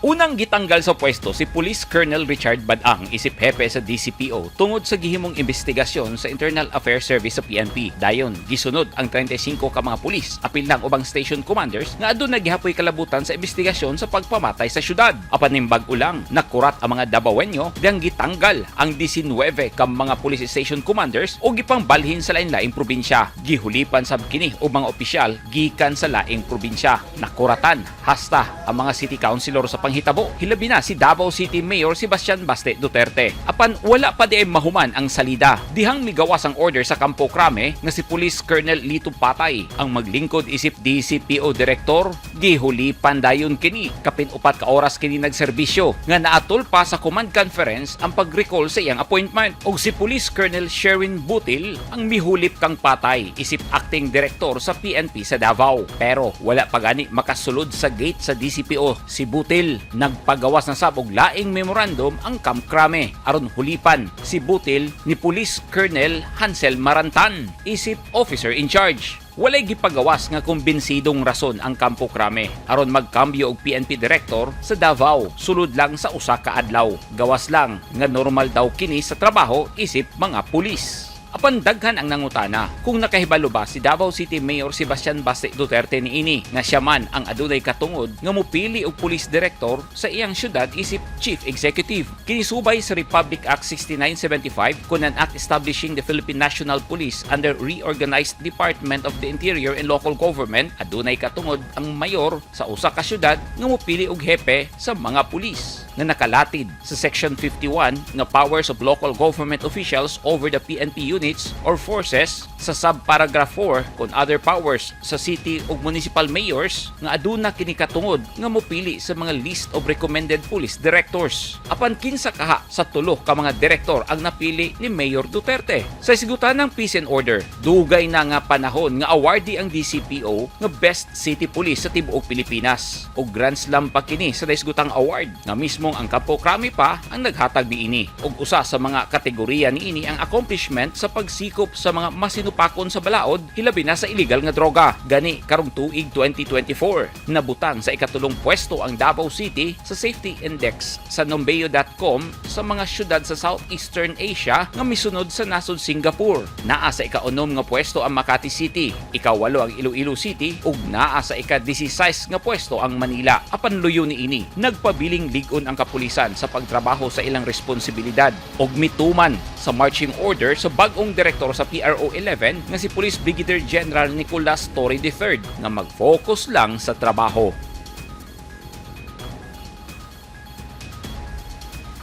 Unang gitanggal sa pwesto si Police Colonel Richard Badang isip hepe sa DCPO tungod sa gihimong investigasyon sa Internal Affairs Service sa PNP. Dayon, gisunod ang 35 ka mga pulis, apil ng ubang station commanders nga adun nagihapoy kalabutan sa investigasyon sa pagpamatay sa syudad. Apan nimbag ulang, nakurat ang mga Dabawenyo diyang gitanggal ang 19 ka mga police station commanders o gipang balhin sa lain-laing probinsya. Gihulipan sab kini og mga opisyal gikan sa laing probinsya. Nakuratan hasta ang mga city councilor sa panghitabo. Hilabi na si Davao City Mayor Sebastian Baste Duterte. Apan wala pa di mahuman ang salida. Dihang migawas ang order sa Campo Crame nga si Police Colonel Lito Patay ang maglingkod isip DCPO Director gihulipan dayon kini kapin upat ka oras kini nagserbisyo nga naatol pa sa command conference ang pag-recall sa iyang appointment og si Police Colonel Sherwin Butil ang mihulip kang patay isip acting director sa PNP sa Davao pero wala pa gani makasulod sa gate sa DCPO si Butil nagpagawas na sab og laing memorandum ang Camp Crame aron hulipan si Butil ni Police Colonel Hansel Marantan isip officer in charge Walay gipagawas nga kumbinsidong rason ang Campo Crame aron magkambyo og PNP director sa Davao sulod lang sa usa ka adlaw. Gawas lang nga normal daw kini sa trabaho isip mga pulis. Apan daghan ang nangutana kung nakahibalo ba si Davao City Mayor Sebastian Baste Duterte niini nga siya man ang adunay katungod nga mupili og police director sa iyang syudad isip chief executive. Kinisubay sa Republic Act 6975 kun an act establishing the Philippine National Police under reorganized Department of the Interior and Local Government adunay katungod ang mayor sa usa ka syudad nga mupili og hepe sa mga pulis na nakalatid sa Section 51 nga powers of local government officials over the PNP units or forces sa subparagraph 4 kung other powers sa city ug municipal mayors nga aduna kini katungod nga mopili sa mga list of recommended police directors. Apan kinsa kaha sa tulo ka mga direktor ang napili ni Mayor Duterte. Sa sigutan ng peace and order, dugay na nga panahon nga awardee ang DCPO nga best city police sa tibuok Pilipinas. O Grand Slam pa kini sa Daisgutang Award nga mismong ang Campo Crame pa ang naghatag niini. Og usa sa mga kategorya niini ang accomplishment sa pagsikop sa mga masinupakon sa balaod hilabi na sa illegal nga droga. Gani karong tuig 2024 nabutang sa ikatulong pwesto ang Davao City sa safety index sa numbeo.com sa mga syudad sa Southeastern Asia nga misunod sa nasod Singapore. Naa sa ikaunom nga pwesto ang Makati City, ikawalo ang Iloilo City ug naa sa ika-16 nga pwesto ang Manila. Apan luyo ni ini, nagpabiling ligon ang kapulisan sa pagtrabaho sa ilang responsibilidad ug mituman sa marching order sa bag-ong direktor sa PRO 11 nga si Police Brigadier General Nicolas Torre III nga mag-focus lang sa trabaho.